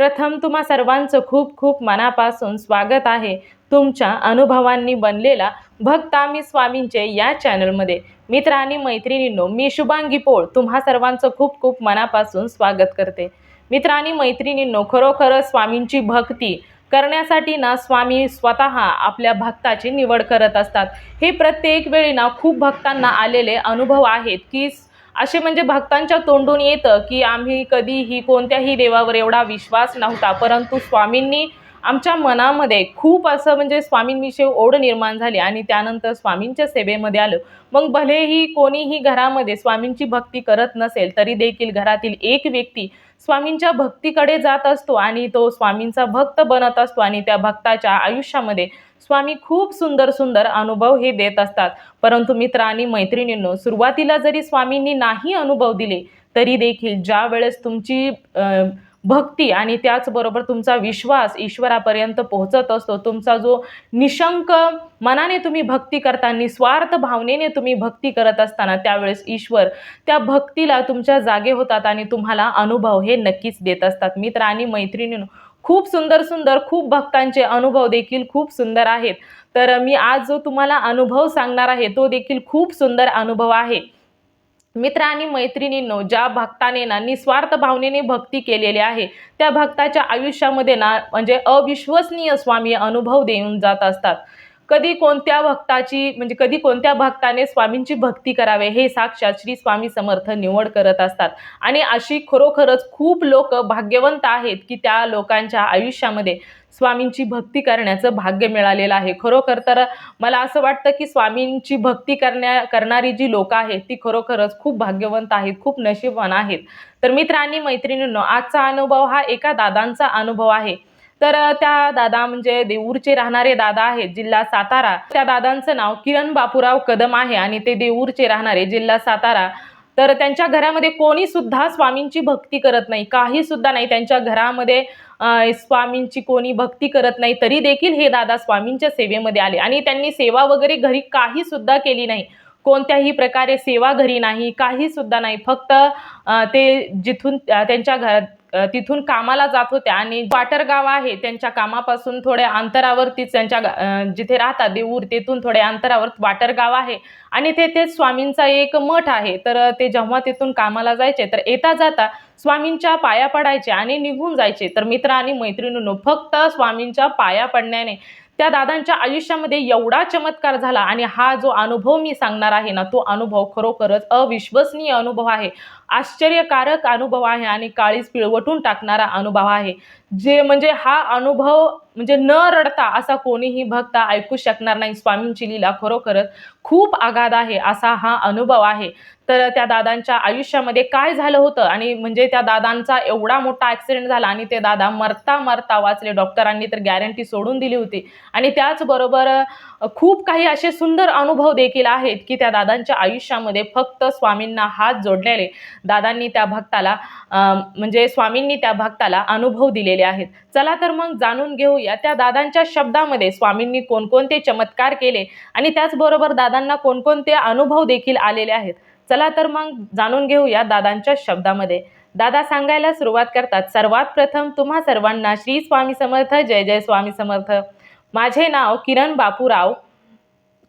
प्रथम तुम्हा सर्वांचं खूप खूप मनापासून स्वागत आहे तुमच्या अनुभवांनी बनलेला भक्तामी स्वामींचे या चॅनलमध्ये. मित्र आणि मैत्रिणींनो मी शुभांगी पोळ तुम्हा सर्वांचं खूप खूप मनापासून स्वागत करते. मित्र आणि मैत्रिणींनो खरोखर स्वामींची भक्ती करण्यासाठी ना स्वामी स्वतः आपल्या भक्ताची निवड करत असतात. हे प्रत्येक वेळी ना खूप भक्तांना आलेले अनुभव आहेत की असे म्हणजे भक्तांच्या तोंडून येतं की आम्ही कधीही कोणत्याही देवावर एवढा विश्वास नव्हता. परंतु स्वामींनी आमच्या मनामध्ये खूप असं म्हणजे स्वामींविषयी ओढ निर्माण झाली आणि त्यानंतर स्वामींच्या सेवेमध्ये आलं. मग भलेही कोणीही घरामध्ये स्वामींची भक्ती करत नसेल तरी देखील घरातील एक व्यक्ती स्वामींच्या भक्तीकडे जात असतो आणि तो स्वामींचा भक्त बनत असतो आणि त्या भक्ताच्या आयुष्यामध्ये स्वामी खूप सुंदर सुंदर अनुभव हे देत असतात. परंतु मित्र आणि मैत्रिणींनो सुरुवातीला जरी स्वामींनी नाही अनुभव दिले तरी देखील ज्या वेळेस तुमची भक्ती आणि त्याचबरोबर तुमचा विश्वास ईश्वरापर्यंत पोहोचत असतो तुमचा जो निशंक मनाने तुम्ही भक्ती करता निस्वार्थ भावनेने तुम्ही भक्ती करत असताना त्यावेळेस ईश्वर त्या भक्तीला तुमच्या जागे होतात आणि तुम्हाला अनुभव हे नक्कीच देत असतात. मित्र आणि मैत्रिणींनो खूप सुंदर सुंदर खूप भक्तांचे अनुभव देखील खूप सुंदर आहेत. तर मी आज जो तुम्हाला अनुभव सांगणार आहे तो देखील खूप सुंदर अनुभव आहे. मित्र आणि मैत्रिणींनो ज्या भक्ताने ना निस्वार्थ भावनेने भक्ती केलेली आहे त्या भक्ताच्या आयुष्यामध्ये ना म्हणजे अविश्वसनीय स्वामी अनुभव देऊन जात असतात. कधी कोणत्या भक्ताची म्हणजे कधी कोणत्या भक्ताने स्वामींची भक्ती करावे हे साक्षात श्री स्वामी समर्थ निवड करत असतात. आणि अशी खरोखरच खूप लोक भाग्यवंत आहेत की त्या लोकांच्या आयुष्यामध्ये स्वामींची भक्ती करण्याचं भाग्य मिळालेलं आहे. खरोखर तर मला असं वाटतं की स्वामींची भक्ती करण्या करणारी जी लोकं आहेत ती खरोखरच खूप भाग्यवंत आहेत खूप नशीबवान आहेत. तर मित्रांनी मैत्रिणींनो आजचा अनुभव हा एका दादांचा अनुभव आहे. तर त्या दादा म्हणजे देऊरचे राहणारे दादा आहेत जिल्हा सातारा. त्या दादांचं नाव किरण बापूराव कदम आहे आणि ते देऊरचे राहणारे जिल्हा सातारा. तर त्यांच्या घरामध्ये कोणी सुद्धा स्वामींची भक्ती करत नाही काही सुद्धा नाही. त्यांच्या घरामध्ये स्वामींची कोणी भक्ती करत नाही तरी देखील हे दादा स्वामींच्या सेवेमध्ये आले. आणि त्यांनी सेवा वगैरे घरी काही सुद्धा केली नाही. कोणत्याही प्रकारे सेवा घरी नाही काही सुद्धा नाही. फक्त ते जिथून त्यांच्या घरात तिथून कामाला जात होत्या आणि वाटर गाव आहे त्यांच्या कामापासून थोड्या अंतरावरतीच त्यांच्या जिथे राहतात देऊर तेथून थोड्या अंतरावर वाटर गाव आहे. आणि तेथे स्वामींचा एक मठ आहे. तर ते जेव्हा तिथून कामाला जायचे तर येता जाता स्वामींच्या पाया पडायचे आणि निघून जायचे. तर मित्र आणि मैत्रिणींनो फक्त स्वामींच्या पाया पडण्याने त्या दादांच्या आयुष्यामध्ये एवढा चमत्कार झाला आणि हा जो अनुभव मी सांगणार आहे ना तो अनुभव खरोखरच अविश्वसनीय अनुभव आहे. आश्चर्यकारक अनुभव आहे आणि काळीज पिळवटून टाकणारा अनुभव आहे. जे म्हणजे हा अनुभव म्हणजे न रडता असा कोणीही भक्त ऐकू शकणार नाही. स्वामींची लीला खरोखरच खूप आघात आहे असा हा अनुभव आहे. तर त्या दादांच्या आयुष्यामध्ये काय झालं होतं? आणि म्हणजे त्या दादांचा एवढा मोठा ॲक्सिडेंट झाला आणि ते दादा मरता मरता वाचले. डॉक्टरांनी तर गॅरंटी सोडून दिली होती. आणि त्याचबरोबर खूप काही असे सुंदर अनुभव देखील आहेत की त्या दादांच्या आयुष्यामध्ये फक्त स्वामींना हात जोडलेले. दादांनी त्या भक्ताला म्हणजे स्वामींनी त्या भक्ताला अनुभव दिलेले आहेत. चला तर मग जाणून घेऊया त्या दादांच्या शब्दामध्ये स्वामींनी कोणकोणते चमत्कार केले आणि त्याचबरोबर दादा दादांना कोणकोणते अनुभव देखील आलेले आहेत? चला तर मग जाणून घेऊया दादांच्या शब्दामध्ये. दादा सांगायला सुरुवात करतात. सर्वात प्रथम तुम्हा सर्वांना श्री स्वामी समर्थ जय जय स्वामी समर्थ. माझे नाव किरण बापूराव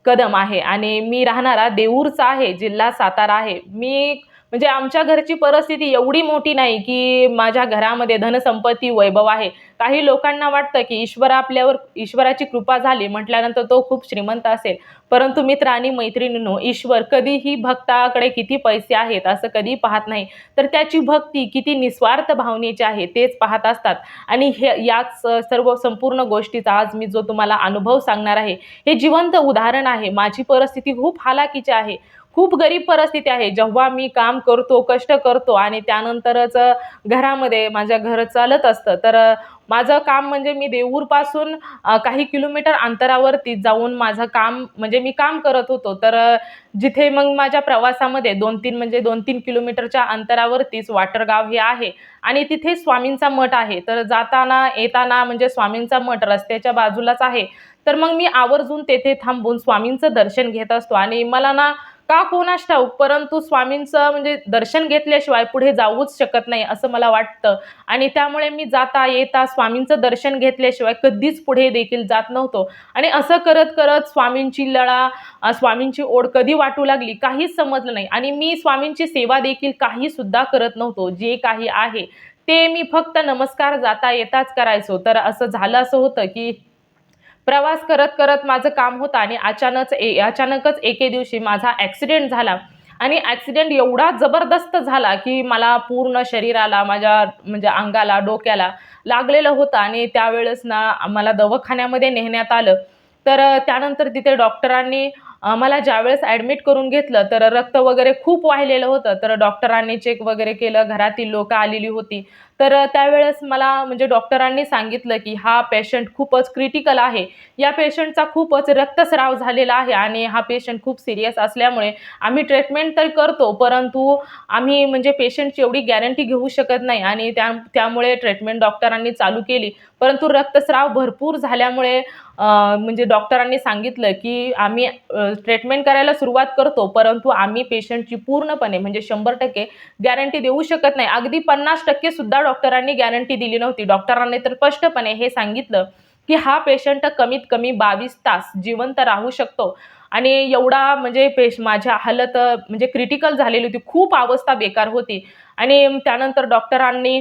कदम आहे आणि मी राहणारा देऊरचा आहे जिल्हा सातारा आहे. मी म्हणजे आमच्या घरची परिस्थिती एवढी मोठी नाही की माझ्या घरामध्ये धनसंपत्ती वैभव आहे. काही लोकांना वाटतं की ईश्वर आपल्यावर ईश्वराची कृपा झाली म्हटल्यानंतर तो खूप श्रीमंत असेल. परंतु मित्र आणि मैत्रिणींनो ईश्वर कधीही भक्ताकडे किती पैसे आहेत असं कधी पाहत नाही. तर त्याची भक्ती किती निस्वार्थ भावनेची आहे तेच पाहत असतात. आणि हे याच सर्व संपूर्ण गोष्टीचा आज मी जो तुम्हाला अनुभव सांगणार आहे हे जिवंत उदाहरण आहे. माझी परिस्थिती खूप हालाकीची आहे. खूप गरीब परिस्थिती आहे. जेव्हा मी काम करतो कष्ट करतो आणि त्यानंतरच घरामध्ये माझ्या घर चालत असतं तर माझं काम म्हणजे मी देऊरपासून काही किलोमीटर अंतरावरती जाऊन माझं काम म्हणजे मी काम करत होतो. तर जिथे मग माझ्या प्रवासामध्ये दोन तीन म्हणजे दोन तीन किलोमीटरच्या अंतरावरतीच वाटरगाव हे आहे आणि तिथे स्वामींचा मठ आहे. तर जाताना येताना म्हणजे स्वामींचा मठ रस्त्याच्या बाजूलाच आहे. तर मग मी आवर्जून तेथे थांबून स्वामींचं दर्शन घेत असतो आणि मला ना का कोणास ठाऊक परंतु स्वामींचं म्हणजे दर्शन घेतल्याशिवाय पुढे जाऊच शकत नाही असं मला वाटतं. आणि त्यामुळे मी जाता येता स्वामींचं दर्शन घेतल्याशिवाय कधीच पुढे देखील जात नव्हतो. आणि असं करत करत स्वामींची लळा स्वामींची ओढ कधी वाटू लागली काहीच समजलं नाही. आणि मी स्वामींची सेवा देखील काही सुद्धा करत नव्हतो जे काही आहे ते मी फक्त नमस्कार जाता येताच करायचो. तर असं झालं असं होतं की प्रवास करत करत माझं काम होतं आणि अचानक ए अचानकच एके दिवशी माझा ॲक्सिडेंट झाला. आणि ॲक्सिडेंट एवढा जबरदस्त झाला की मला पूर्ण शरीराला माझ्या म्हणजे अंगाला डोक्याला लागलेलं होतं. आणि त्यावेळेस ना मला दवाखान्यामध्ये नेण्यात आलं. तर त्यानंतर तिथे डॉक्टरांनी मला ज्यावेळेस ॲडमिट करून घेतलं तर रक्त वगैरे खूप वाहिलेलं होतं. तर डॉक्टरांनी चेक वगैरे केलं घरातील लोकं आलेली होती. तर त्यावेळेस मला म्हणजे डॉक्टरांनी सांगितलं की हा पेशंट खूपच क्रिटिकल आहे. या पेशंटचा खूपच रक्तस्राव झालेला आहे आणि हा पेशंट खूप सिरियस असल्यामुळे आम्ही ट्रीटमेंट तर करतो परंतु आम्ही म्हणजे पेशंटची एवढी गॅरंटी घेऊ शकत नाही आणि त्या त्यामुळे ट्रीटमेंट डॉक्टरांनी चालू केली. परंतु रक्तस्राव भरपूर झाल्यामुळे म्हणजे डॉक्टरांनी सांगितलं की आम्ही ट्रीटमेंट करायला सुरुवात करतो परंतु आम्ही पेशंटची पूर्णपणे म्हणजे शंभर टक्के गॅरंटी देऊ शकत नाही. अगदी पन्नास टक्के सुद्धा डॉक्टरांनी गॅरंटी दिली नव्हती. डॉक्टरांनी तर स्पष्टपणे हे सांगितलं की हा पेशंट कमीत कमी बावीस तास जिवंत राहू शकतो. आणि एवढा म्हणजे पेश माझ्या हालत म्हणजे क्रिटिकल झालेली होती. खूप अवस्था बेकार होती. आणि त्यानंतर डॉक्टरांनी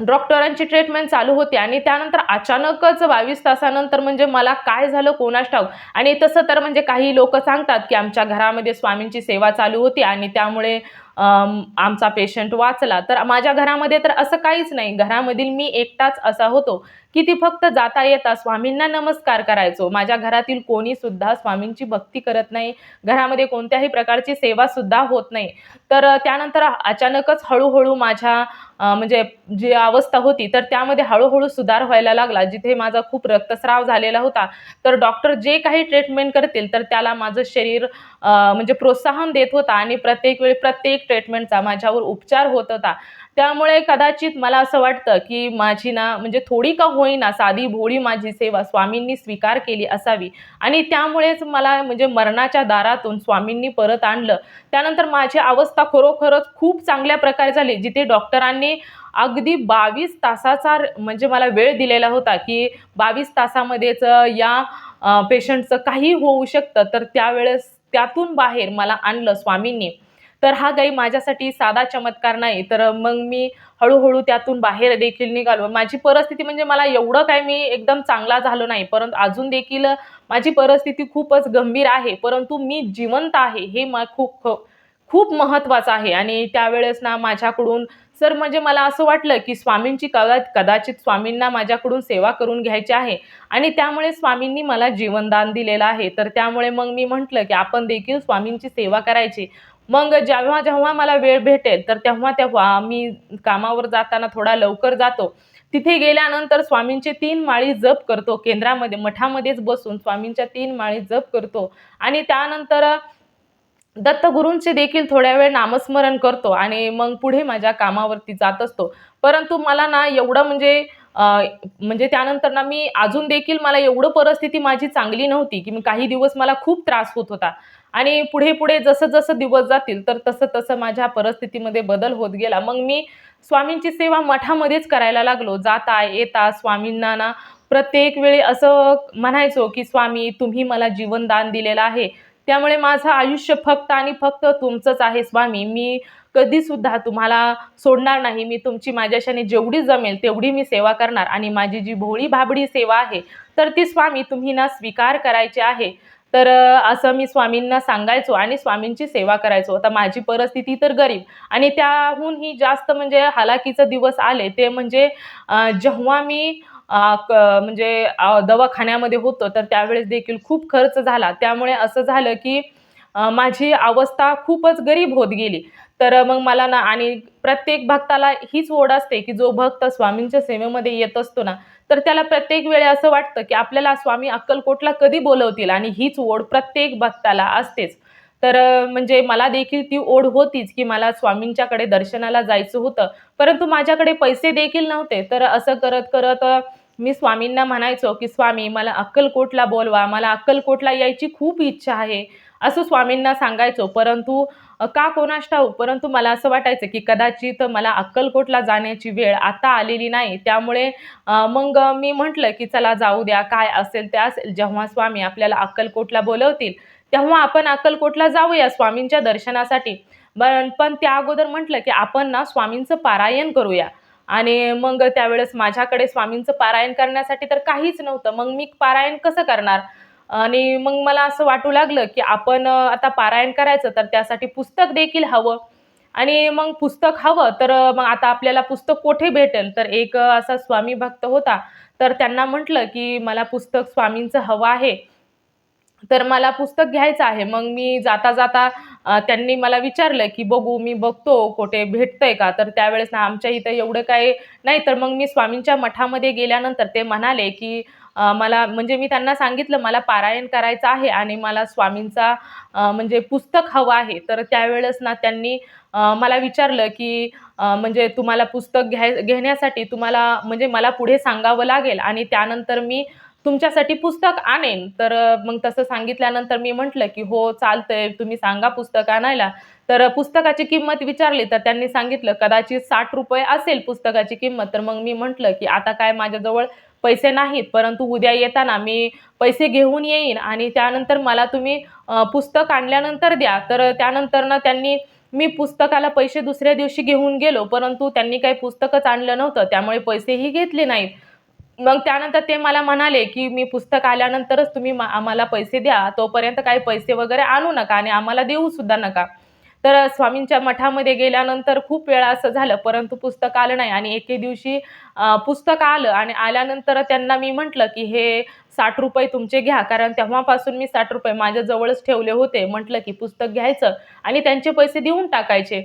डॉक्टरांची ट्रीटमेंट चालू होती आणि त्यानंतर अचानकच बावीस तासानंतर म्हणजे मला काय झालं कोणास ठाऊक? आणि तसं तर म्हणजे काही लोक सांगतात की आमच्या घरामध्ये स्वामींची सेवा चालू होती आणि त्यामुळे आमचा पेशंट वाचला तर माझ्या घरामध्ये तर असं काहीच नाही. घरामधील मी एकटाच असा होतो की ती फक्त जाता येता स्वामींना नमस्कार करायचो. माझ्या घरातील कोणी सुद्धा स्वामींची भक्ती करत नाही. घरामध्ये कोणत्याही प्रकारची सेवा सुद्धा होत नाही. तर त्यानंतर अचानकच हळूहळू माझ्या म्हणजे जी अवस्था होती तर त्यामध्ये हळूहळू सुधार व्हायला लागला जिथे माझा खूप रक्तस्राव झालेला होता. तर डॉक्टर जे काही ट्रीटमेंट करतील तर त्याला माझं शरीर म्हणजे प्रोत्साहन देत होता आणि प्रत्येक वेळी प्रत्येक ट्रीटमेंटचा माझ्यावर उपचार होत होता. त्यामुळे कदाचित मला असं वाटतं की माझी ना म्हणजे थोडी का होईना साधी भोळी माझी सेवा स्वामींनी स्वीकार केली असावी. आणि त्यामुळेच मला म्हणजे मरणाच्या दारातून स्वामींनी परत आणलं. त्यानंतर माझी अवस्था खरोखरच खूप चांगल्या प्रकारे झाली जिथे डॉक्टरांनी अगदी बावीस तासाचा म्हणजे मला वेळ दिलेला होता की बावीस तासामध्येच या पेशंटचं काही होऊ शकतं. तर त्यावेळेस त्यातून बाहेर मला आणलं स्वामींनी. तर हा काही माझ्यासाठी साधा चमत्कार नाही. तर मग मी हळूहळू त्यातून बाहेर देखील निघालो. माझी परिस्थिती म्हणजे मला एवढं काय मी एकदम चांगला झालो नाही. परंतु अजून देखील माझी परिस्थिती खूपच गंभीर आहे. परंतु मी जिवंत आहे हे मा खूप खूप महत्त्वाचं आहे. आणि त्यावेळेस ना माझ्याकडून सर म्हणजे मला असं वाटलं की स्वामींची कदा कदाचित स्वामींना माझ्याकडून सेवा करून घ्यायची आहे. आणि त्यामुळे स्वामींनी मला जीवनदान दिलेलं आहे. तर त्यामुळे मग मी म्हटलं की आपण देखील स्वामींची सेवा करायची. मग जेव्हा जेव्हा मला वेळ भेटेल तर तेव्हा तेव्हा मी कामावर जाताना थोडा लवकर जातो. तिथे गेल्यानंतर स्वामींचे तीन माळी जप करतो केंद्रामध्ये मठामध्येच बसून स्वामींच्या तीन माळी जप करतो. आणि त्यानंतर दत्तगुरूंचे देखील थोड्या वेळ नामस्मरण करतो आणि मग पुढे माझ्या कामावरती जात असतो. परंतु मला ना एवढं म्हणजे म्हणजे त्यानंतर ना मी अजून देखील मला एवढं परिस्थिती माझी चांगली नव्हती की मी काही दिवस मला खूप त्रास होत होता. आणि पुढे पुढे जसं जसं दिवस जातील तर तसं तसं माझ्या परिस्थितीमध्ये बदल होत गेला. मग मी स्वामींची सेवा मठामध्येच करायला लागलो. जाता येता स्वामींना ना प्रत्येक वेळी असं म्हणायचो की स्वामी तुम्ही मला जीवनदान दिलेलं आहे. त्यामुळे माझं आयुष्य फक्त आणि फक्त तुमचंच आहे स्वामी. मी कधीसुद्धा तुम्हाला सोडणार नाही. मी तुमची माझ्याशाने जेवढी जमेल तेवढी मी सेवा करणार. आणि माझी जी भोळी भाबडी सेवा आहे तर ती स्वामी तुम्ही ना स्वीकार करायची आहे. तर असं मी स्वामींना सांगायचो आणि स्वामींची सेवा करायचो. आता माझी परिस्थिती तर गरीब आणि त्याहूनही जास्त म्हणजे हालाकीचे दिवस आले ते म्हणजे जेव्हा मी म्हणजे दवाखान्यामध्ये होतो तर त्यावेळेस देखील खूप खर्च झाला. त्यामुळे असं झालं की माझी अवस्था खूपच गरीब होत गेली. तर मग मला ना आणि प्रत्येक भक्ताला हीच ओढ असते की जो भक्त स्वामींच्या सेवेमध्ये येत असतो ना तर त्याला प्रत्येक वेळी असं वाटतं की आपल्याला स्वामी अक्कलकोटला कधी बोलवतील आणि हीच ओढ प्रत्येक भक्ताला असतेच. तर म्हणजे मला देखील ती ओढ होतीच की मला स्वामींच्याकडे दर्शनाला जायचं होतं. परंतु माझ्याकडे पैसे देखील नव्हते. तर असं करत करत मी स्वामींना म्हणायचो की स्वामी मला अक्कलकोटला बोलवा मला अक्कलकोटला यायची खूप इच्छा आहे असं स्वामींना सांगायचो. परंतु का कोणास ठाऊक? परंतु मला असं वाटायचं की कदाचित मला अक्कलकोटला जाण्याची वेळ आता आलेली नाही. त्यामुळे मग मी म्हटलं की चला जाऊ द्या काय असेल ते असेल. जेव्हा स्वामी आपल्याला अक्कलकोटला बोलवतील तेव्हा आपण अक्कलकोटला जाऊया स्वामींच्या दर्शनासाठी. पण त्या अगोदर म्हटलं की आपण ना स्वामींचं पारायण करूया. आणि मग त्यावेळेस माझ्याकडे स्वामींचं पारायण करण्यासाठी तर काहीच नव्हतं. मग मी पारायण कसं करणार? आणि मग मला असं वाटू लागलं की आपण आता पारायण करायचं तर त्यासाठी पुस्तक देखील हवं. आणि मग पुस्तक हवं तर मग आता आपल्याला पुस्तक कोठे भेटेल? तर एक असा स्वामी भक्त होता. तर त्यांना म्हटलं की मला पुस्तक स्वामींचं हवं आहे. तर मला पुस्तक घ्यायचं आहे. मग मी जाता जाता त्यांनी मला विचारलं की बघू मी बघतो कुठे भेटतंय का? तर त्यावेळेस ना आमच्या इथं एवढं काही नाही. तर मग मी स्वामींच्या मठामध्ये गेल्यानंतर ते म्हणाले की मला म्हणजे मी त्यांना सांगितलं मला पारायण करायचं आहे आणि मला स्वामींचा म्हणजे पुस्तक हवं आहे. तर त्यावेळेस ना त्यांनी मला विचारलं की म्हणजे तुम्हाला पुस्तक घ्याय घेण्यासाठी तुम्हाला म्हणजे मला पुढे सांगावं लागेल आणि त्यानंतर मी तुमच्यासाठी पुस्तक आणेन. तर मग तसं सांगितल्यानंतर मी म्हटलं की हो चालतंय तुम्ही सांगा पुस्तक आणायला. तर पुस्तकाची किंमत विचारली तर त्यांनी सांगितलं कदाचित साठ रुपये असेल पुस्तकाची किंमत. तर मग मी म्हटलं की आता काय माझ्याजवळ पैसे नाहीत परंतु उद्या येताना मी पैसे घेऊन येईन आणि त्यानंतर मला तुम्ही पुस्तक आणल्यानंतर द्या. तर त्यानंतर ना त्यांनी मी पुस्तकाला पैसे दुसऱ्या दिवशी घेऊन गेलो परंतु त्यांनी काही पुस्तकच आणलं नव्हतं त्यामुळे पैसेही घेतले नाहीत. मग त्यानंतर ते मला म्हणाले की मी पुस्तक आल्यानंतरच तुम्ही मा- आम्हाला पैसे द्या तोपर्यंत काही पैसे वगैरे आणू नका आणि आम्हाला देऊ सुद्धा नका. तर स्वामींच्या मठामध्ये गेल्यानंतर खूप वेळा असं झालं परंतु पुस्तक आलं नाही. आणि एके दिवशी पुस्तक आलं आणि आल्यानंतर त्यांना मी म्हटलं की हे साठ रुपये तुमचे घ्या कारण तेव्हापासून मी साठ रुपये माझ्याजवळच ठेवले होते. म्हटलं की पुस्तक घ्यायचं आणि त्यांचे पैसे देऊन टाकायचे.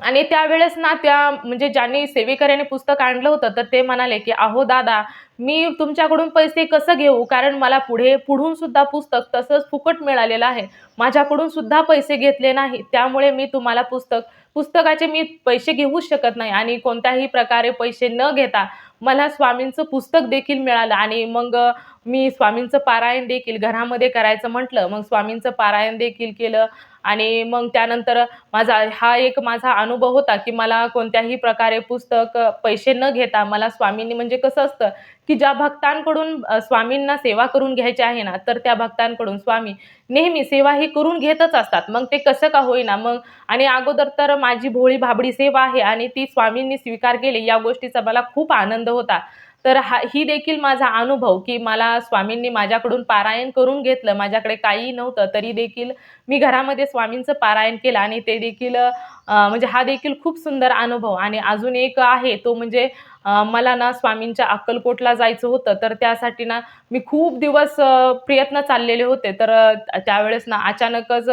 आणि त्यावेळेस ना त्या म्हणजे ज्यांनी सेवेकऱ्याने पुस्तक आणलं होतं तर ते म्हणाले की अहो दादा मी तुमच्याकडून पैसे कसं घेऊ? कारण मला पुढे पुढून सुद्धा पुस्तक तसंच फुकट मिळालेलं आहे. माझ्याकडून सुद्धा पैसे घेतले नाही. त्यामुळे मी तुम्हाला पुस्तक पुस्तकाचे मी पैसे घेऊच शकत नाही आणि कोणत्याही प्रकारे पैसे न घेता मला स्वामींचं पुस्तक देखील मिळालं आणि मग मी स्वामींचं पारायण देखील घरामध्ये करायचं म्हटलं मग स्वामींचं पारायण देखील केलं आणि मग त्यानंतर माझा हा एक माझा अनुभव होता की मला कोणत्याही प्रकारे पुस्तक पैसे न घेता मला स्वामींनी म्हणजे कसं असतं की ज्या भक्तांकडून स्वामींना सेवा करून घ्यायची आहे ना तर त्या भक्तांकडून स्वामी नेहमी सेवा ही करून घेतच असतात. मग ते कसं का होईना मग आणि अगोदर तर माझी भोळी भाबडी सेवा आहे आणि ती स्वामींनी स्वीकार केली या गोष्टीचा मला खूप आनंद होता. तर हा ही देखील माझा अनुभव की मला स्वामींनी माझ्याकडून पारायण करून घेतलं. माझ्याकडे काही नव्हतं तरी देखील मी घरामध्ये स्वामींचं पारायण केलं आणि ते देखील म्हणजे हा देखील खूप सुंदर अनुभव. आणि अजून एक आहे तो म्हणजे मला ना स्वामींच्या अक्कलकोटला जायचं होतं तर त्यासाठी ना मी खूप दिवस प्रयत्न चाललेले होते. तर त्यावेळेस ना अचानकच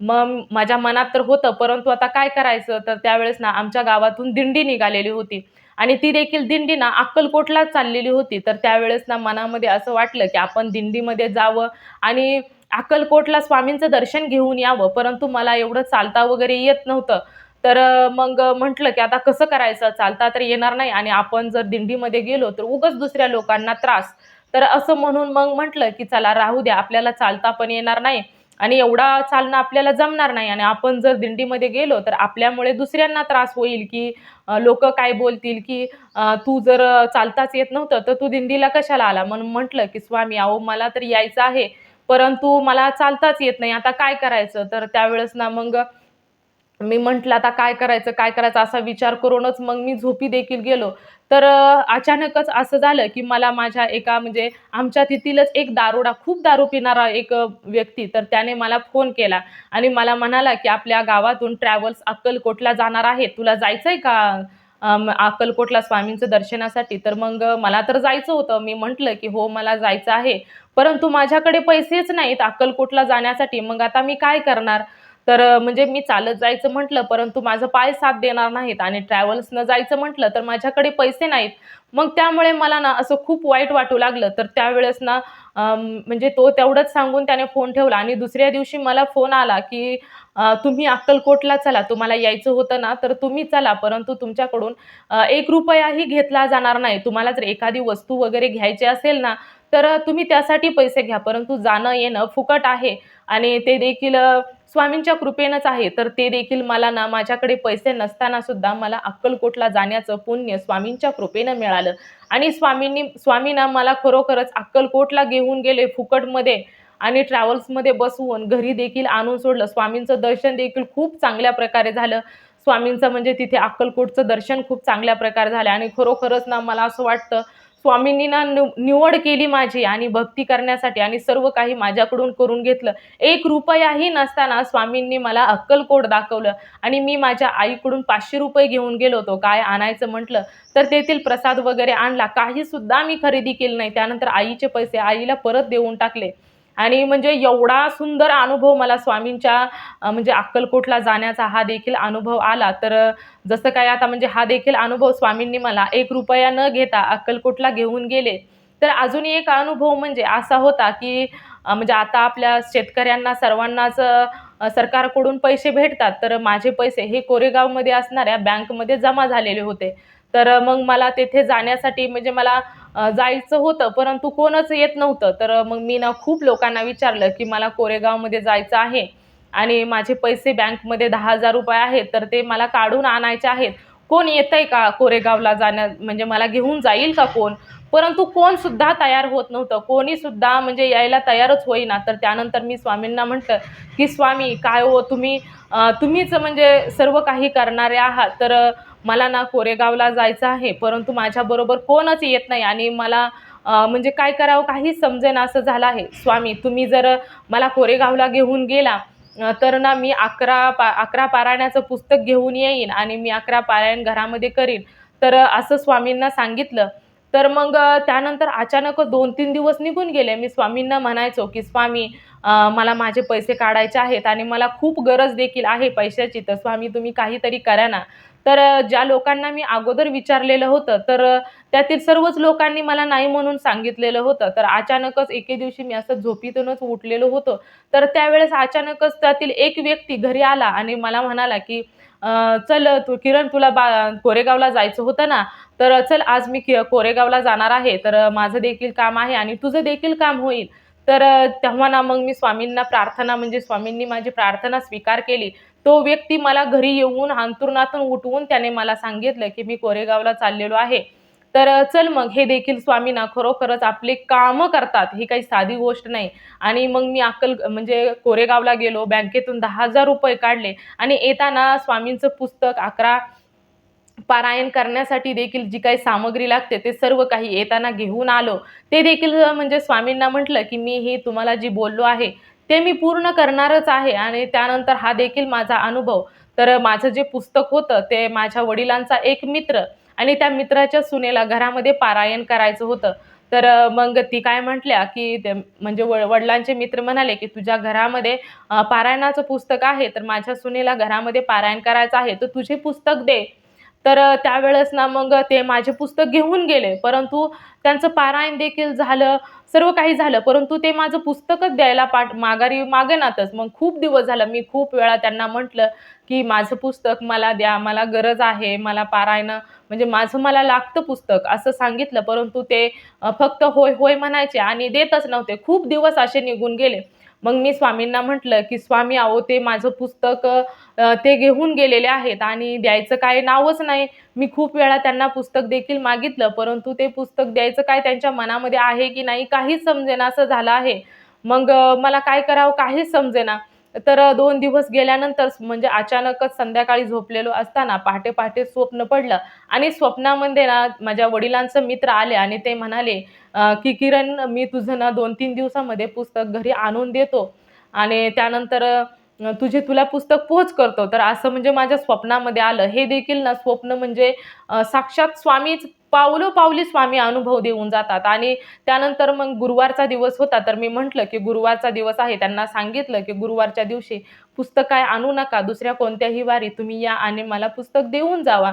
मग माझ्या मनात तर होतं परंतु आता काय करायचं? तर त्यावेळेस ना आमच्या गावातून दिंडी निघालेली होती. आणि ती देखील दिंडी ना अक्कलकोटलाच चाललेली होती. तर त्यावेळेस ना मनामध्ये असं वाटलं की आपण दिंडीमध्ये जावं आणि अक्कलकोटला स्वामींचं दर्शन घेऊन यावं. परंतु मला एवढं चालता वगैरे येत नव्हतं. तर मग म्हटलं की आता कसं करायचं? चालता तर येणार नाही आणि आपण जर दिंडीमध्ये गेलो तर उगाच दुसऱ्या लोकांना त्रास. तर असं म्हणून मग म्हटलं की चला राहू द्या आपल्याला चालता पण येणार नाही. आणि एवढा चालणं आपल्याला जमणार नाही. आणि आपण जर दिंडीमध्ये गेलो तर आपल्यामुळे दुसऱ्यांना त्रास होईल की लोक काय बोलतील की तू जर चालताच येत नव्हतं तर तू दिंडीला कशाला आला? म्हणून म्हटलं की स्वामी अहो मला तर यायचं आहे परंतु मला चालताच येत नाही. आता काय करायचं? तर त्यावेळेस ना मग मी म्हटलं आता काय करायचं काय करायचं? असा विचार करूनच मग मी झोपी देखील गेलो. तर अचानकच असं झालं की मला माझ्या एका म्हणजे आमच्या तिथीलच एक दारोडा खूप दारू पिणारा एक व्यक्ती तर त्याने मला फोन केला आणि मला म्हणाला की आपल्या गावातून ट्रॅव्हल्स अक्कलकोटला जाणार आहे. तुला जायचं आहे का अक्कलकोटला स्वामींचं दर्शनासाठी. तर मग मला तर जायचं होतं. मी म्हटलं की हो मला जायचं आहे. परंतु माझ्याकडे पैसेच नाहीत अक्कलकोटला जाण्यासाठी. मग आता मी काय करणार? तर म्हणजे मी चालत जायचं म्हटलं परंतु माझं पाय साथ देणार नाहीत आणि ट्रॅव्हल्सनं जायचं म्हटलं तर माझ्याकडे पैसे नाहीत. मग त्यामुळे मला ना असं खूप वाईट वाटू लागलं. तर त्यावेळेस ना म्हणजे तो तेवढंच सांगून त्याने फोन ठेवला आणि दुसऱ्या दिवशी मला फोन आला की तुम्ही अक्कलकोटला चला तुम्हाला यायचं होतं ना तर तुम्ही चला परंतु तुमच्याकडून एक रुपयाही घेतला जाणार नाही. तुम्हाला जर एखादी वस्तू वगैरे घ्यायची असेल ना तर तुम्ही त्यासाठी पैसे घ्या परंतु जाणं येणं फुकट आहे. आणि ते देखील स्वामींच्या कृपेनंच आहे. तर ते देखील मला ना माझ्याकडे पैसे नसताना सुद्धा मला अक्कलकोटला जाण्याचं पुण्य स्वामींच्या कृपेनं मिळालं. आणि स्वामींनी स्वामींना मला खरोखरच अक्कलकोटला घेऊन गेले फुकटमध्ये आणि ट्रॅव्हल्समध्ये बसवून घरी देखील आणून सोडलं. स्वामींचं दर्शन देखील खूप चांगल्या प्रकारे झालं. स्वामींचं म्हणजे तिथे अक्कलकोटचं दर्शन खूप चांगल्या प्रकारे झालं. आणि खरोखरच ना मला असं वाटतं स्वामींनी ना निव निवड केली माझी आणि भक्ती करण्यासाठी आणि सर्व काही माझ्याकडून करून घेतलं. एक रुपयाही नसताना स्वामींनी मला अक्कलकोट दाखवलं आणि मी माझ्या आईकडून पाचशे रुपये घेऊन गेलो होतो. काय आणायचं म्हटलं? तर तेथील प्रसाद वगैरे आणला. काही सुद्धा मी खरेदी केली नाही. त्यानंतर आईचे पैसे आईला परत देऊन टाकले. आणि म्हणजे एवढा सुंदर अनुभव मला स्वामींच्या म्हणजे अक्कलकोटला जाण्याचा हा देखील अनुभव आला. तर जसं काय आता म्हणजे हा देखील अनुभव स्वामींनी मला एक रुपया न घेता अक्कलकोटला घेऊन गेले. तर अजूनही एक अनुभव म्हणजे असा होता की म्हणजे आता आपल्या शेतकऱ्यांना सर्वांनाच सरकारकडून पैसे भेटतात. तर माझे पैसे हे कोरेगावमध्ये असणाऱ्या बँकमध्ये जमा झालेले होते. तर मग मला तेथे जाण्यासाठी म्हणजे मला जायचं होतं परंतु कोणच येत नव्हतं. तर मग मी ना खूप लोकांना विचारलं की मला कोरेगावमध्ये जायचं आहे आणि माझे पैसे बँकमध्ये दहा हजार रुपये आहेत तर ते मला काढून आणायचे आहेत. कोण येतंय का कोरेगावला जाण्या म्हणजे मला घेऊन जाईल का कोण? परंतु कोण सुद्धा तयार होत नव्हतं. कोणी सुद्धा म्हणजे यायला तयारच होईना. तर त्यानंतर मी स्वामींना म्हटलं की स्वामी काय हो तुम्ही तुम्हीच म्हणजे सर्व काही करणारे आहात. तर मला ना कोरेगावला जायचं आहे परंतु माझ्याबरोबर कोणच येत नाही आणि मला म्हणजे काय करावं काही समजेन असं झालं आहे. स्वामी तुम्ही जर मला कोरेगावला घेऊन गेला तर ना मी अकरा पा अकरा पारायणाचं पुस्तक घेऊन येईन आणि मी अकरा पारायण घरामध्ये करीन. तर असं स्वामींना सांगितलं. तर मग त्यानंतर अचानक दोन तीन दिवस निघून गेले. मी स्वामींना म्हणायचो की स्वामी मला माझे पैसे काढायचे आहेत आणि मला खूप गरज देखील आहे पैशाची. तर स्वामी तुम्ही काहीतरी करा ना. तर ज्या लोकांना मी अगोदर विचारलेलं होतं तर त्यातील सर्वच लोकांनी मला नाही म्हणून सांगितलेलं होतं. तर अचानकच एके दिवशी मी असं झोपीतूनच उठलेलो होतो. तर त्यावेळेस अचानकच त्यातील एक व्यक्ती घरी आला आणि मला म्हणाला की चल तू किरण तुला बा कोरेगावला जायचं होतं ना? तर चल आज मी कि कोरेगावला जाणार आहे. तर माझं देखील काम आहे आणि तुझं देखील काम होईल. तर तेव्हा ना मग मी स्वामींना प्रार्थना म्हणजे स्वामींनी माझी प्रार्थना स्वीकार केली. तो व्यक्ती मला घरी येऊन अंतुरणातून उठवून त्याने मला सांगितलं की मी कोरेगावला चाललेलो आहे. तर चल मग हे देखील स्वामींना खरोखरच आपले कामं करतात ही काही साधी गोष्ट नाही. आणि मग मी अक्कल म्हणजे कोरेगावला गेलो बँकेतून दहा हजार रुपये काढले. आणि येताना स्वामींचं पुस्तक अकरा पारायण करण्यासाठी देखील जी काही सामग्री लागते ते सर्व काही येताना घेऊन आलो. ते देखील म्हणजे स्वामींना म्हटलं की मी हे तुम्हाला जी बोललो आहे ते मी पूर्ण करणारच आहे आणि त्यानंतर हा देखील माझा अनुभव. तर माझं जे पुस्तक होतं ते माझ्या वडिलांचा एक मित्र आणि त्या मित्राच्या सुनेला घरामध्ये पारायण करायचं होतं. तर मग ती काय म्हटल्या की ते म्हणजे व वडिलांचे मित्र म्हणाले की तुझ्या घरामध्ये पारायणाचं पुस्तक आहे तर माझ्या सुनेला घरामध्ये पारायण करायचं आहे तर तुझे पुस्तक दे. तर त्यावेळेस ना मग ते माझे पुस्तक घेऊन गेले. परंतु त्यांचं पारायण देखील झालं सर्व काही झालं. परंतु ते माझं पुस्तकच द्यायला पाठ माघारी मागेनातच मग खूप दिवस झालं. मी खूप वेळा त्यांना म्हटलं की माझं पुस्तक मला द्या. मला गरज आहे. मला पारायण म्हणजे माझं मला लागतं पुस्तक. असं सांगितलं. परंतु ते फक्त होय होय म्हणायचे आणि देतच नव्हते. खूप दिवस असे निघून गेले. मग मी स्वामींना म्हटलं की स्वामी अहो ते माझं पुस्तक ते घेऊन गेलेले आहेत आणि द्यायचं काय नावच नाही. मी खूप वेळा त्यांना पुस्तक देखील मागितलं परंतु ते पुस्तक द्यायचं काय त्यांच्या मनामध्ये आहे की नाही काहीच समजेना असं झालं आहे. मग मला काय करावं काहीच समजेना. तर दोन दिवस गेल्यानंतर म्हणजे अचानकच संध्याकाळी झोपलेलो असताना पहाटे पहाटे स्वप्न पडलं आणि स्वप्नामध्ये ना माझ्या वडिलांचं मित्र आले आणि ते म्हणाले की किरण मी तुझं ना दोन तीन दिवसामध्ये पुस्तक घरी आणून देतो आणि त्यानंतर तुझे तुला पुस्तक पोच करतो. तर असं म्हणजे माझ्या स्वप्नामध्ये आलं. हे देखील ना स्वप्न म्हणजे साक्षात स्वामीच पावलोपावली स्वामी अनुभव देऊन जातात. आणि त्यानंतर मग गुरुवारचा दिवस होता. तर मी म्हटलं की गुरुवारचा दिवस आहे. त्यांना सांगितलं की गुरुवारच्या दिवशी पुस्तक काय आणू नका. दुसऱ्या कोणत्याही वारी तुम्ही या आणि मला पुस्तक देऊन जावा.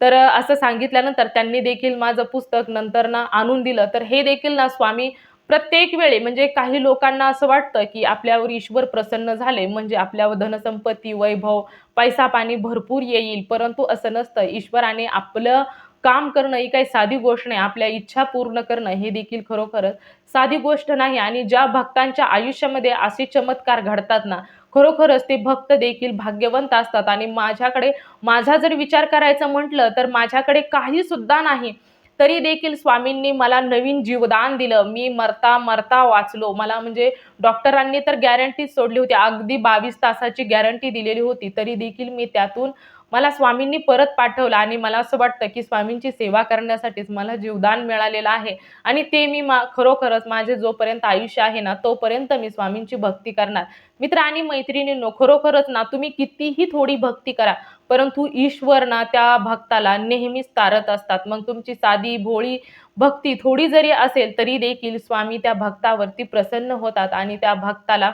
तर असं सांगितल्यानंतर त्यांनी देखील माझं पुस्तक नंतर ना आणून दिलं. तर हे देखील ना स्वामी प्रत्येक वेळी म्हणजे काही लोकांना असं वाटतं की आपल्यावर ईश्वर प्रसन्न झाले. म्हणजे आपल्यावर धनसंपत्ती वैभव पैसा पाणी भरपूर येईल. परंतु असं नसतं. ईश्वराने आपलं काम करणं ही काही साधी गोष्ट नाही आपल्या इच्छा पूर्ण करणं हे देखील खरोखरच साधी गोष्ट नाही आणि ज्या भक्तांच्या आयुष्यामध्ये असे चमत्कार घडतात ना खरोखरच ते भक्त देखील भाग्यवंत असतात. आणि माझ्याकडे माझा जर विचार करायचा म्हटलं तर माझ्याकडे काही सुद्धा नाही. तरी देखील स्वामींनी मला नवीन जीवदान दिलं. मी मरता मरता वाचलो. मला म्हणजे डॉक्टरांनी तर गॅरंटीच सोडली होती. अगदी बावीस तासाची गॅरंटी दिलेली होती. तरी देखील मी त्यातून मला स्वामींनी परत पाठवलं आणि मला असं वाटतं की स्वामींची सेवा करण्यासाठीच मला जीवदान मिळालेलं आहे. आणि ते मी मा खरोखरच माझे जोपर्यंत आयुष्य आहे ना तोपर्यंत मी स्वामींची भक्ती करणार. मित्र आणि मैत्रिणींनो खरोखरच ना तुम्ही कितीही थोडी भक्ती करा परंतु ईश्वर ना त्या भक्ताला नेहमीच तारत असतात. मग तुमची साधी भोळी भक्ती थोडी जरी असेल तरी देखील स्वामी त्या भक्तावरती प्रसन्न होतात आणि त्या भक्ताला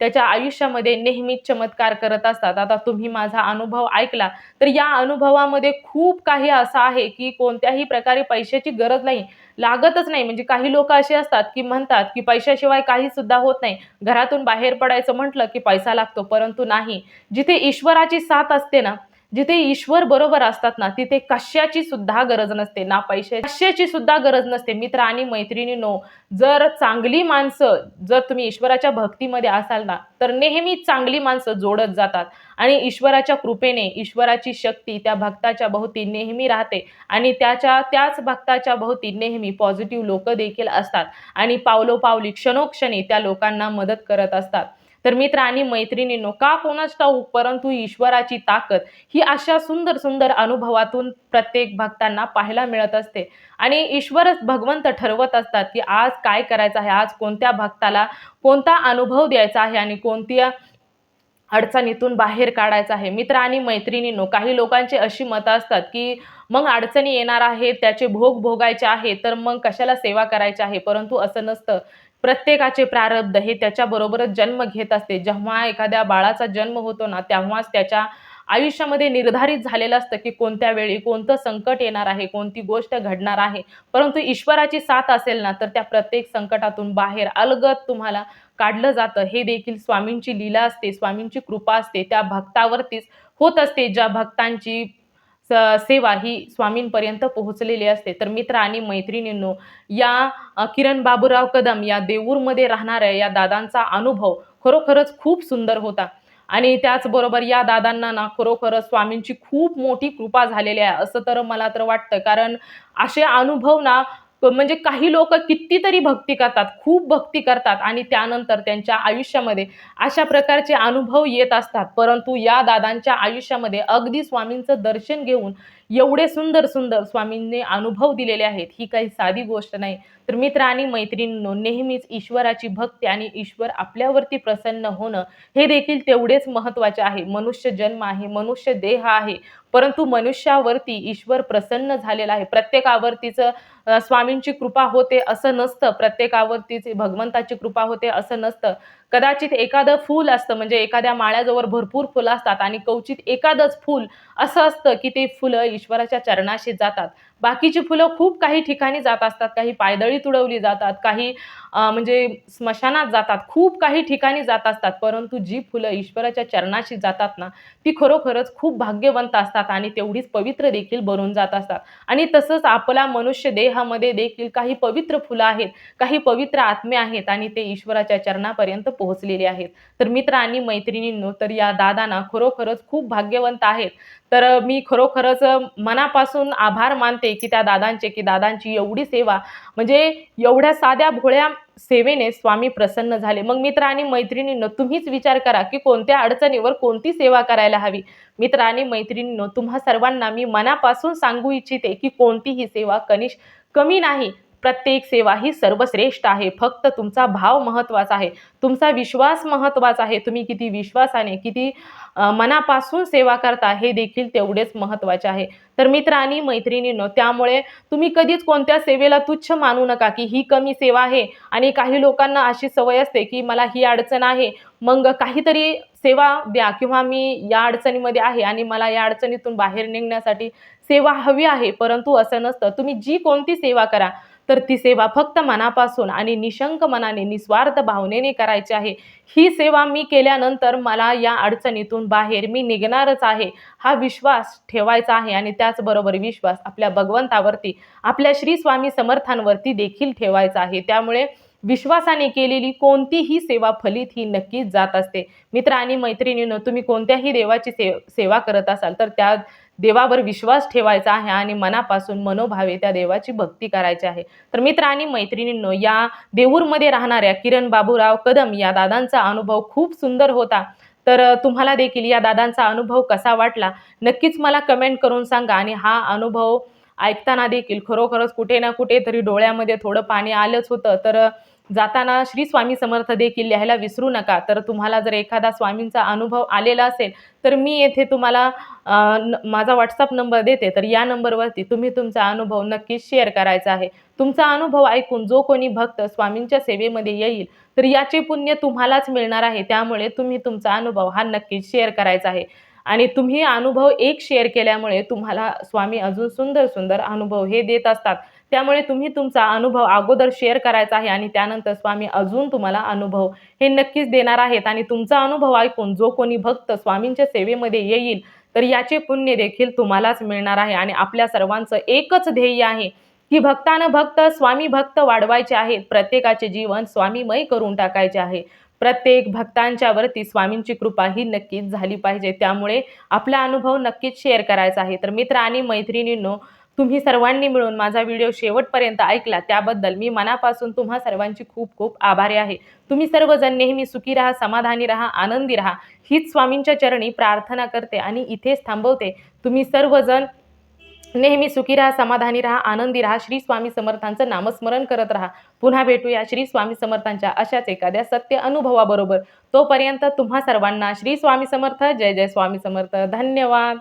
त्याच्या आयुष्यामध्ये नेहमीच चमत्कार करत असतात. आता तुम्ही माझा अनुभव ऐकला तर या अनुभवामध्ये खूप काही असं आहे की कोणत्याही प्रकारे पैशाची गरज नाही लागतच नाही. म्हणजे काही लोक असे असतात की म्हणतात की पैशाशिवाय काही सुद्धा होत नाही. घरातून बाहेर पडायचं म्हटलं की पैसा लागतो परंतु नाही. जिथे ईश्वराची साथ असते ना जिथे ईश्वर बरोबर असतात ना तिथे कशाची सुद्धा गरज नसते ना पैसे कशाची सुद्धा गरज नसते. मित्र आणि मैत्रिणी नो जर चांगली माणसं जर तुम्ही ईश्वराच्या भक्तीमध्ये असाल ना तर नेहमी चांगली माणसं जोडत जातात. आणि ईश्वराच्या कृपेने ईश्वराची शक्ती त्या भक्ताच्या भोवती नेहमी राहते. आणि त्याच्या त्याच भक्ताच्या भोवती नेहमी पॉझिटिव्ह लोक देखील असतात. आणि पावलोपावली क्षणोक्षणी त्या लोकांना मदत करत असतात. तर मित्र आणि मैत्रिणींनो का कोणाच ठाऊक परंतु ईश्वराची ताकद ही अशा सुंदर सुंदर अनुभवातून प्रत्येक भक्तांना पाहायला मिळत असते. आणि ईश्वरच भगवंत ठरवत असतात की आज काय करायचं आहे आज कोणत्या भक्ताला कोणता अनुभव द्यायचा आहे आणि कोणत्या अडचणीतून बाहेर काढायचं आहे. मित्र आणि मैत्रिणींनो काही लोकांचे अशी मतं असतात की मग अडचणी येणार आहेत त्याचे भोग भोगायचे आहे तर मग कशाला सेवा करायची आहे? परंतु असं नसतं. प्रत्येकाचे प्रारब्ध हे त्याच्याबरोबरच जन्म घेत असते. जेव्हा एखाद्या बाळाचा जन्म होतो ना तेव्हाच त्याच्या आयुष्यामध्ये निर्धारित झालेलं असतं की कोणत्या वेळी कोणतं संकट येणार आहे कोणती गोष्ट घडणार आहे. परंतु ईश्वराची साथ असेल ना तर त्या प्रत्येक संकटातून बाहेर अलगद तुम्हाला काढलं जातं. हे देखील स्वामींची लीला असते स्वामींची कृपा असते. त्या भक्तावरतीच होत असते. ज्या भक्तांची सेवा ही स्वामींपर्यंत पोहोचलेली असते. तर मित्र आणि मैत्रिणींनो या किरण बाबूराव कदम या देऊरमध्ये राहणाऱ्या या दादांचा अनुभव खरोखरच खूप सुंदर होता. आणि त्याचबरोबर या दादांना ना खरोखरच स्वामींची खूप मोठी कृपा झालेली आहे असं तर मला तर वाटतं. कारण असे अनुभव ना म्हणजे काही लोक कितीतरी भक्ती करतात खूप भक्ती करतात आणि त्यानंतर त्यांच्या आयुष्यामध्ये अशा प्रकारचे अनुभव येत असतात. परंतु या दादांच्या आयुष्यामध्ये अगदी स्वामींचं दर्शन घेऊन एवढे सुंदर सुंदर स्वामींनी अनुभव दिलेले आहेत. ही काही साधी गोष्ट नाही. तर मित्र आणि मैत्रिणींनो नेहमीच ईश्वराची भक्ती आणि ईश्वर आपल्यावरती प्रसन्न होणं हे देखील तेवढेच महत्त्वाचे आहे. मनुष्य जन्म आहे मनुष्य देह आहे परंतु मनुष्यावरती ईश्वर प्रसन्न झालेला आहे. प्रत्येकावरतीचं स्वामींची कृपा होते असं नसतं. प्रत्येकावरतीच भगवंताची कृपा होते असं नसतं. कदाचित एखादं फूल असतं म्हणजे एखाद्या माळ्याजवळ भरपूर फुलं असतात आणि कवचित एखादंच फूल असं असतं की ते फुलं ईश्वराच्या चरणाशी जातात. बाकीची फुलं खूप काही ठिकाणी जात असतात काही पायदळी तुडवली जातात काही म्हणजे स्मशानात जातात खूप काही ठिकाणी जात असतात. परंतु जी फुलं ईश्वराच्या चरणाशी जातात ना ती खरोखरच खूप भाग्यवंत असतात आणि तेवढीच पवित्र देखील बनून जात असतात. आणि तसंच आपला मनुष्य देहामध्ये देखील काही पवित्र फुलं आहेत काही पवित्र आत्मे आहेत आणि ते ईश्वराच्या चरणापर्यंत पोहोचलेले आहेत. तर मित्र आणि मैत्रिणींनो तर या दादांना खरोखरच खूप भाग्यवंत आहेत. तर मी खरोखरच मनापासून आभार मानते की त्या दादांचे की दादांची एवढी सेवा म्हणजे एवढ्या साध्या भोळ्या सेवेने स्वामी प्रसन्न झाले. मग मित्र आणि मैत्रिणींनो तुम्हीच विचार करा की कोणत्या अडचणीवर कोणती सेवा करायला हवी. मित्र आणि मैत्रिणींनो तुम्हा सर्वांना मी मनापासून सांगू इच्छिते की कोणतीही सेवा कनिष कमी नाही. प्रत्येक सेवा ही सर्वश्रेष्ठ आहे. फक्त तुमचा भाव महत्त्वाचा आहे. तुमचा विश्वास महत्त्वाचा आहे. तुम्ही किती विश्वासाने किती मनापासून सेवा करता हे देखील तेवढेच महत्त्वाचे आहे. तर मित्र आणि मैत्रिणींनो त्यामुळे तुम्ही कधीच कोणत्या सेवेला तुच्छ मानू नका की ही कमी सेवा आहे आणि काही लोकांना अशी सवय असते की मला ही अडचण आहे मग काहीतरी सेवा द्या किंवा मी या अडचणीमध्ये आहे आणि मला या अडचणीतून बाहेर निघण्यासाठी सेवा हवी आहे. परंतु असं नसतं. तुम्ही जी कोणती सेवा करा तर ती सेवा फक्त मनापासून आणि निशंक मनाने निस्वार्थ भावनेने करायची आहे. ही सेवा मी केल्यानंतर मला या अडचणीतून बाहेर मी निघणारच आहे हा विश्वास ठेवायचा आहे आणि त्याचबरोबर विश्वास आपल्या भगवंतावरती आपल्या श्री स्वामी समर्थांवरती देखील ठेवायचा आहे. त्यामुळे विश्वासाने केलेली कोणतीही सेवा फलित ही नक्कीच जात असते. मित्र आणि मैत्रिणीनं तुम्ही कोणत्याही देवाची से सेवा करत असाल तर त्या देवावर विश्वास ठेवायचा आहे आणि मनापासून मनोभावे त्या देवाची भक्ती करायची आहे. तर मित्र आणि मैत्रिणींनो या देऊरमध्ये राहणाऱ्या किरण बाबूराव कदम या दादांचा अनुभव खूप सुंदर होता. तर तुम्हाला देखील या दादांचा अनुभव कसा वाटला? नक्कीच मला कमेंट करून सांगा आणि हा अनुभव ऐकताना देखील खरोखरच कुठे ना कुठे तरी डोळ्यामध्ये थोडं पाणी आलंच होतं. तर जाताना श्री स्वामी समर्थ देखील लिहायला विसरू नका. तर तुम्हाला जर एखादा स्वामींचा अनुभव आलेला असेल तर मी येथे तुम्हाला न- माझा व्हॉट्सअप नंबर देते. तर या नंबरवरती तुम्ही तुमचा अनुभव नक्कीच शेअर करायचा आहे. तुमचा अनुभव ऐकून जो कोणी भक्त स्वामींच्या सेवेमध्ये येईल तर याचे पुण्य तुम्हालाच मिळणार आहे. त्यामुळे तुम्ही तुमचा अनुभव हा नक्कीच शेअर करायचा आहे. आणि तुम्ही अनुभव एक शेअर केल्यामुळे तुम्हाला स्वामी अजून सुंदर सुंदर अनुभव हे देत असतात. त्यामुळे तुम्ही तुमचा अनुभव अगोदर शेअर करायचा आहे आणि त्यानंतर स्वामी अजून तुम्हाला अनुभव हे नक्कीच देणार आहेत. आणि तुमचा अनुभव ऐकून जो कोणी भक्त स्वामींच्या सेवेमध्ये येईल तर याचे पुण्य देखील तुम्हालाच मिळणार आहे. आणि आपल्या सर्वांचं एकच ध्येय आहे की भक्तानं भक्त स्वामी भक्त वाढवायचे आहेत. प्रत्येकाचे जीवन स्वामीमय करून टाकायचे आहे. प्रत्येक भक्तांच्या वरती स्वामींची कृपा ही नक्कीच झाली पाहिजे. त्यामुळे आपला अनुभव नक्कीच शेअर करायचा आहे. तर मित्र आणि मैत्रिणींनो तुम्ही सर्वांनी मिळून माझा व्हिडिओ शेवटपर्यंत ऐकला त्याबद्दल मी मनापासून तुम्हा सर्वांची खूप खूप आभारी आहे. तुम्ही सर्वजण नेहमी सुखी राहा समाधानी राहा आनंदी राहा. हीच स्वामींच्या चरणी प्रार्थना करते आणि इथेच थांबवते. तुम्ही सर्वजण नेहमी सुखी राहा समाधानी राहा आनंदी राहा. श्री स्वामी समर्थांचं नामस्मरण करत राहा. पुन्हा भेटूया श्री स्वामी समर्थांच्या अशाच एखाद्या सत्य अनुभवाबरोबर. तोपर्यंत तुम्हा सर्वांना श्री स्वामी समर्थ जय जय स्वामी समर्थ. धन्यवाद.